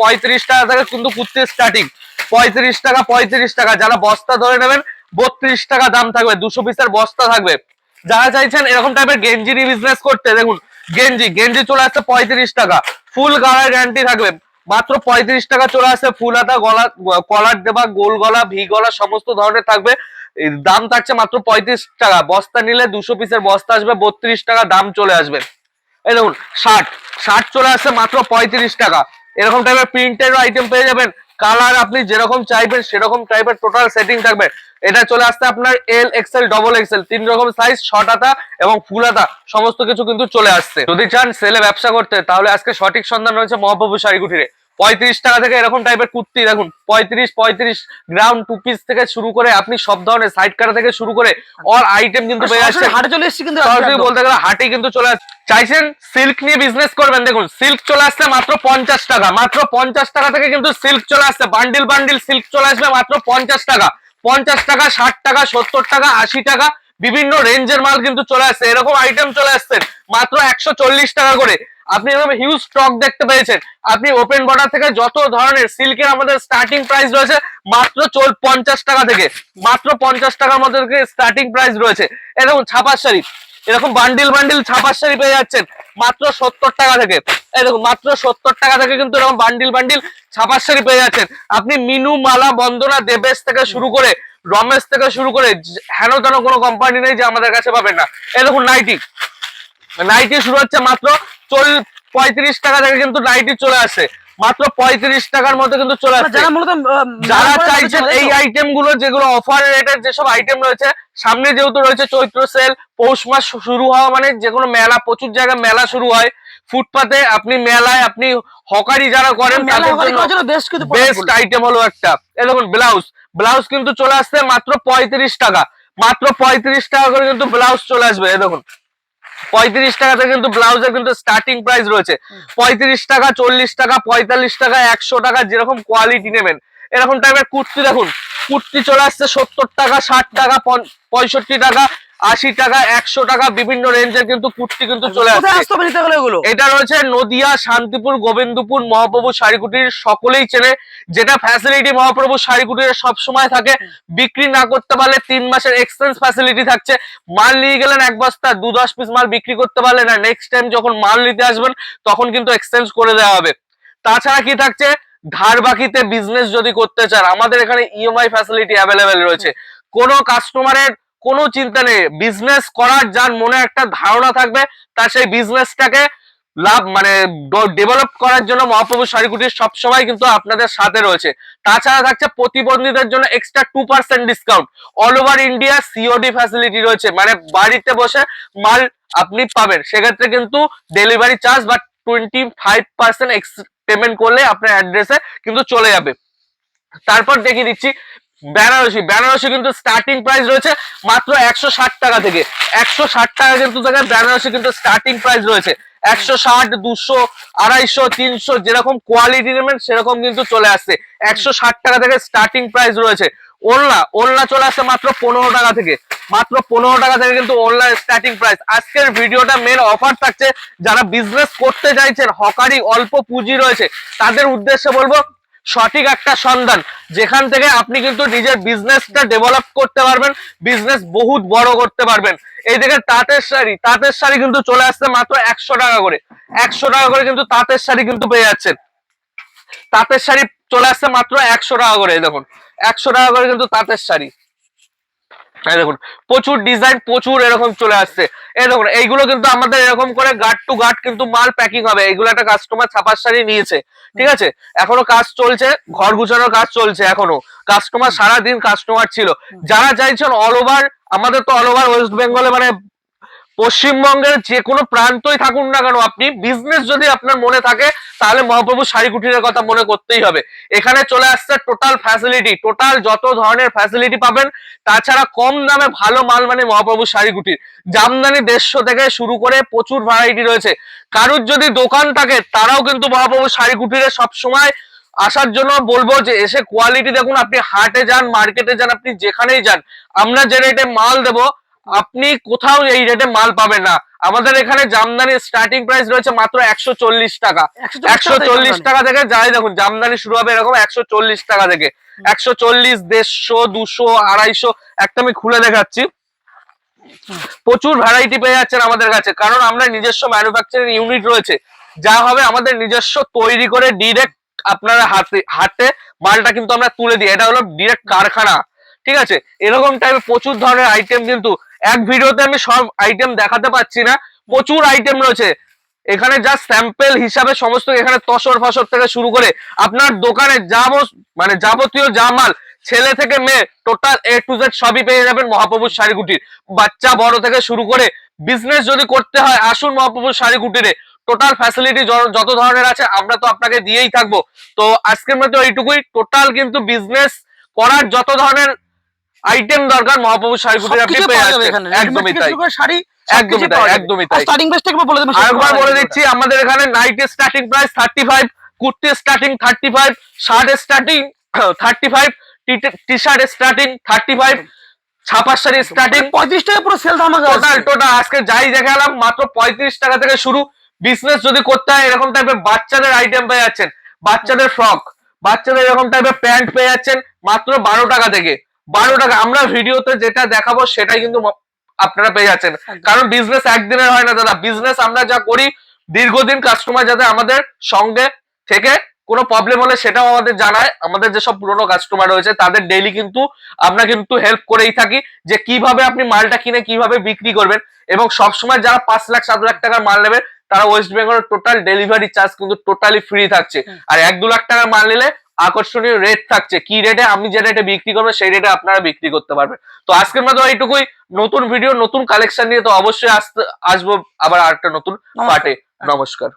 পঁয়ত্রিশ টাকা থেকে কিন্তু কুর্তি স্টার্টিং পঁয়ত্রিশ টাকা পঁয়ত্রিশ টাকা, যারা বস্তা ধরে নেবেন, বত্রিশ টাকা দাম থাকবে, দুশো পিসের বস্তা থাকবে। যারা চাইছেন এরকম টাইপের গেঞ্জি বিজনেস করতে, দেখুন, গেঞ্জি গেঞ্জি চলে আসছে পঁয়ত্রিশ টাকা ফুল গালার গ্যারান্টি থাকবে। মাত্র পঁয়ত্রিশ টাকা চলে আসছে, ফুল হাতা, গলা কলার দেবা গোল গলা, ভি গলা, সমস্ত ধরনের থাকবে। দাম থাকছে মাত্র পঁয়ত্রিশ টাকা, বস্তা নিলে দুশো পিসের বস্তা আসবে, বত্রিশ টাকা দাম চলে আসবে। এই দেখুন, ষাট শার্ট চলে আসছে মাত্র পঁয়ত্রিশ টাকা। এরকম টাইপের প্রিন্টের আইটেম পেয়ে যাবেন। কালার আপনি যেরকম চাইবেন, সেরকম টাইপের টোটাল সেটিং থাকবে। এটা চলে আসছে আপনার এল এক্সেল ডবল এক্সেল তিন রকম সাইজ শর্ট আতা এবং ফুল আতা সমস্ত কিছু কিন্তু চলে আসছে। যদি চান সেলে ব্যবসা করতে, তাহলে আজকে সঠিক সন্ধান রয়েছে মহাপ্রভু শাড়ি কুটিরে পঁয়ত্রিশ টাকা থেকে এরকম টাইপের কুর্তি দেখুন পঁয়ত্রিশ পঁয়ত্রিশ গ্রাম টু পিস থেকে শুরু করে আপনি সব ধরনের সাইড কাটা থেকে শুরু করে অল আইটেম কিন্তু হাটে চলে এসেছি কিন্তু বলতে গেলে হাটে কিন্তু চলে আসছে চাইছেন সিল্ক নিয়ে বিজনেস করবেন দেখুন সিল্ক চলে আসছে মাত্র পঞ্চাশ টাকা মাত্র পঞ্চাশ টাকা থেকে কিন্তু সিল্ক চলে আসছে বান্ডিল বান্ডিল সিল্ক চলে আসবে মাত্র পঞ্চাশ টাকা। পঞ্চাশ টাকা ষাট টাকা সত্তর টাকা আশি টাকা বিভিন্ন রেঞ্জের মাল কিন্তু চলে আসছে। এরকম আইটেম চলে আসছে, মাত্র একশো চল্লিশ টাকা করে। আপনি এরকম হিউজ স্টক দেখতে পেয়েছেন। আপনি ওপেন বর্ডার থেকে যত ধরনের সিল্কের আমাদের স্টার্টিং প্রাইস রয়েছে, মাত্র চল পঞ্চাশ টাকা থেকে, মাত্র পঞ্চাশ টাকার মধ্যে স্টার্টিং প্রাইস রয়েছে। এরকম ছাপার শাড়ি এরকম বান্ডিল বান্ডিল ছাপার শাড়ি পেয়ে যাচ্ছেন। মাত্র সত্তর টাকা থেকে। এই দেখুন, মাত্র সত্তর টাকা থেকে কিন্তু এরকম বান্ডিল বান্ডিল ছাপার শাড়ি পেয়ে যাচ্ছেন। আপনি মিনু, মালা, বন্দনা, দেবেশ থেকে শুরু করে, রমেশ থেকে শুরু করে, হেন তেন কোনো কোম্পানি নেই যে আমাদের কাছে পাবেন না। এই দেখুন নাইটি নাইটি শুরু হচ্ছে মাত্র চল, পঁয়ত্রিশ টাকা থেকে কিন্তু নাইটি চলে আসে মাত্র পঁয়ত্রিশ টাকার মধ্যে কিন্তু চলে আসছে। যারা চাইছেন এই আইটেমগুলো যেগুলো অফার রেটের যেসব আইটেম রয়েছে সামনে যেহেতু রয়েছে চৈত্র সেল পৌষ মাস শুরু হওয়া মানে যে কোনো মেলা প্রচুর জায়গায় মেলা শুরু হয়। ফুটপাতে আপনি মেলায় আপনি হকারি যারা করেন বেস্ট আইটেম হলো একটা। দেখুন ব্লাউজ ব্লাউজ কিন্তু চলে আসছে মাত্র পঁয়ত্রিশ টাকা। মাত্র পঁয়ত্রিশ টাকা করে কিন্তু ব্লাউজ চলে আসবে এই দেখুন। পঁয়ত্রিশ টাকাতে কিন্তু ব্লাউজের কিন্তু স্টার্টিং প্রাইস রয়েছে। পঁয়ত্রিশ টাকা চল্লিশ টাকা পঁয়তাল্লিশ টাকা একশো টাকা যেরকম কোয়ালিটি নেবেন। এরকম টাইপের কুর্তি দেখুন। কুর্তি চলে আসছে সত্তর টাকা ষাট টাকা পঁয়ষট্টি টাকা আশি টাকা একশো টাকা বিভিন্ন রেঞ্জের কিন্তু কুর্তি কিন্তু চলে আসছে। এটা রয়েছে নদিয়া শান্তিপুর গোবিন্দপুর মহাপ্রভু শাড়িকুটির সকলেই চেনে। যেটা ফ্যাসিলিটি মহাপ্রভু শাড়িকুটির সব সময় থাকে বিক্রি না করতে পারলে তিন মাসের এক্সচেঞ্জ ফ্যাসিলিটি থাকছে। মাল নিয়ে গেলেন এক বস্তা দু দশ পিস মাল বিক্রি করতে পারলে না। নেক্সট টাইম যখন মাল নিতে আসবেন তখন কিন্তু এক্সচেঞ্জ করে দেওয়া হবে। তাছাড়া কি থাকছে? ধার বাকিতে বিজনেস যদি করতে চান আমাদের এখানে ইএমআই ফ্যাসিলিটি অ্যাভেলেবেল রয়েছে। কোনো কাস্টমারের কোনো চিন্তা নেই। বিজনেস করার যার মনে একটা ধারণা থাকবে, তার সেই বিজনেসটাকে লাভ মানে ডেভেলপ করার জন্য মহাপ্রভু শাড়িকুটির সবসময় কিন্তু আপনাদের সাথে রয়েছে। তাছাড়া থাকছে প্রতিবন্ধীদের জন্য extra two percent discount all over India COD facility রয়েছে। মানে বাড়িতে বসে মাল আপনি পাবেন। সেক্ষেত্রে কিন্তু ডেলিভারি চার্জ বা টোয়েন্টি ফাইভ পার্সেন্ট পেমেন্ট করলে আপনার অ্যাড্রেসে কিন্তু চলে যাবে। তারপর দেখিয়ে দিচ্ছি বেনারসি বেনারসি কিন্তু স্টার্টিং প্রাইস রয়েছে মাত্র একশো ষাট টাকা থেকে। একশো ষাট টাকা কিন্তু থেকে বেনারসি কিন্তু স্টার্টিং প্রাইস রয়েছে। একশো ষাট, দুশো, আড়াইশো, তিনশো, যেরকম কোয়ালিটি নেবেন, সেরকম কিন্তু চলে আসছে। একশো ষাট টাকা থেকে স্টার্টিং প্রাইস রয়েছে। ওলনা ওলনা চলে আসছে মাত্র পনেরো টাকা থেকে। মাত্র পনেরো টাকা থেকে কিন্তু অনলাইন স্টার্টিং প্রাইস আজকের ভিডিওটা মেন অফার থাকছে, যারা বিজনেস করতে চাইছেন, হকারি, অল্প পুঁজি রয়েছে, তাদের উদ্দেশ্যে বলব সঠিক একটা সন্ধান, যেখান থেকে আপনি কিন্তু নিজের বিজনেসটা ডেভেলপ করতে পারবেন বিজনেস বহুত বড় করতে পারবেন। এই দেখেন তাঁতের শাড়ি তাঁতের শাড়ি কিন্তু চলে আসছে মাত্র একশো টাকা করে। একশো টাকা করে কিন্তু তাঁতের শাড়ি কিন্তু পেয়ে যাচ্ছেন। তাঁতের শাড়ি চলে আসছে মাত্র একশো টাকা করে দেখুন। একশো টাকা করে কিন্তু তাঁতের শাড়ি। দেখুন, প্রচুর ডিজাইন প্রচুর এরকম চলে আসছে। এই দেখুন, এইগুলো কিন্তু আমাদের এরকম করে গার্ড টু গার্ড কিন্তু মাল প্যাকিং হবে। এইগুলো একটা কাস্টমার ছাপার শাড়ি নিয়েছে, ঠিক আছে? এখনও কাজ চলছে, ঘর গুছানোর কাজ চলছে এখনও। কাস্টমার সারাদিন কাস্টমার ছিল। যারা চাইছেন অল ওভার আমাদের তো অল ওভার ওয়েস্ট বেঙ্গলে মানে পশ্চিমবঙ্গের যে কোনো প্রান্তই থাকুন না কেন, আপনি বিজনেস যদি আপনার মনে থাকে, তাহলে মহাপ্রভু শাড়ি কুঠিরের কথা মনে করতেই হবে। এখানে চলে আসছে টোটাল ফ্যাসিলিটি টোটাল যত ধরনের ফ্যাসিলিটি পাবেন, তাছাড়া কম দামে ভালো মাল মানে মহাপ্রভু শাড়ি কুটির। জামদানি দেড়শো থেকে শুরু করে প্রচুর ভ্যারাইটি রয়েছে। কারুর যদি দোকান থাকে, তারাও কিন্তু মহাপ্রভু শাড়ি কুটিরে সবসময় আসার জন্য বলব যে, এসে কোয়ালিটি দেখুন, আপনি হাটে যান মার্কেটে যান, আপনি যেখানেই যান, আমরা যে রেটে মাল দেবো আপনি কোথাও এই রেটে মাল পাবেন না। আমাদের এখানে জামদানি স্টার্টিং প্রাইস রয়েছে মাত্র একশো চল্লিশ টাকা। একশো চল্লিশ টাকা থেকে যাই দেখুন জামদানি শুরু হবে এরকম একশো চল্লিশ টাকা থেকে। একশো চল্লিশ দেড়শো দুশো আড়াইশো একটা আমি খুলে দেখাচ্ছি। প্রচুর ভ্যারাইটি পেয়ে যাচ্ছেন আমাদের কাছে কারণ আমরা নিজস্ব ম্যানুফ্যাকচারিং ইউনিট রয়েছে। যা হবে আমাদের নিজস্ব তৈরি করে ডিরেক্ট আপনারা হাতে হাতে মালটা কিন্তু আমরা তুলে দিই। এটা হলো ডিরেক্ট কারখানা। ঠিক আছে? এরকম টাইপের প্রচুর ধরনের আইটেম কিন্তু এক ভিডিওতে আমি সব আইটেম দেখাতে পাচ্ছি না, প্রচুর আইটেম রয়েছে। এখানে যা স্যাম্পেল হিসাবে সমস্ত এখানে তসর ফসর থেকে শুরু করে আপনার দোকানে যাব মানে যাবতীয় যা মাল, ছেলে থেকে মেয়ে টোটাল এ টু জেড সবই পেয়ে যাবেন মহাপ্রভুর শাড়িকুটির বাচ্চা, বড় থেকে শুরু করে বিজনেস যদি করতে হয়, আসুন মহাপ্রভুর শাড়িকুটিরে টোটাল ফ্যাসিলিটি যত ধরনের আছে, আমরা তো আপনাকে দিয়েই থাকব। তো আজকের মধ্যে এইটুকুই। টোটাল কিন্তু বিজনেস করার যত ধরনের আইটেম দরকার মহাপ্রভু শাড়িকুটির আপনি পেয়ে যাচ্ছেন। একদমই তাই। থেকে শাড়ি একদমই তাই একদমই তাই। স্টার্টিং প্রাইসটা একবার বলে দেবেন আরেকবার বলে দিচ্ছি আমাদের এখানে নাইটের starting price thirty five kurti starting thirty five shirt starting thirty five T shirt starting thirty five ছাপার শাড়ি স্টার্টিং পঁয়ত্রিশ টাকা পুরো সেল ধামাকা টোটাল টোটাল আজকে যাই দেখালাম মাত্র পঁয়ত্রিশ টাকা থেকে শুরু। বিজনেস যদি করতে হয় এরকম টাইপের বাচ্চাদের আইটেম পেয়ে যাচ্ছেন। বাচ্চাদের ফ্রক বাচ্চাদের এরকম টাইপের প্যান্ট পেয়ে যাচ্ছেন মাত্র বারো টাকা থেকে। বারো টাকা। আমরা ভিডিওতে যেটা দেখাবো সেটাই কিন্তু আপনারা পেয়ে যাচ্ছেন। কারণ বিজনেস একদিনের হয় না দাদা। বিজনেস আমরা যা করি দীর্ঘদিন কাস্টমার যাতে আমাদের সঙ্গে থেকে কোনো প্রবলেম হলে সেটাও আমাদের জানায়। আমাদের যেসব পুরনো কাস্টমার রয়েছে তাদের ডেইলি কিন্তু আমরা কিন্তু হেল্প করেই থাকি যে কীভাবে আপনি মালটা কিনে কীভাবে বিক্রি করবেন। এবং সবসময় যারা পাঁচ লাখ সাত লাখ টাকার মাল নেবে তারা ওয়েস্ট বেঙ্গলের টোটাল ডেলিভারি চার্জ কিন্তু টোটালি ফ্রি থাকছে। আর এক দু লাখ টাকার মাল নিলে আকর্ষণীয় রেট থাকছে। কি রেটে আমি যে রেটে বিক্রি করব সেই রেটে আপনারা বিক্রি করতে পারবেন। তো আজকের মতো এইটুকুই। নতুন ভিডিও নতুন কালেকশন নিয়ে তো অবশ্যই আসতে আসব আবার আরেকটা নতুন পার্টে নমস্কার।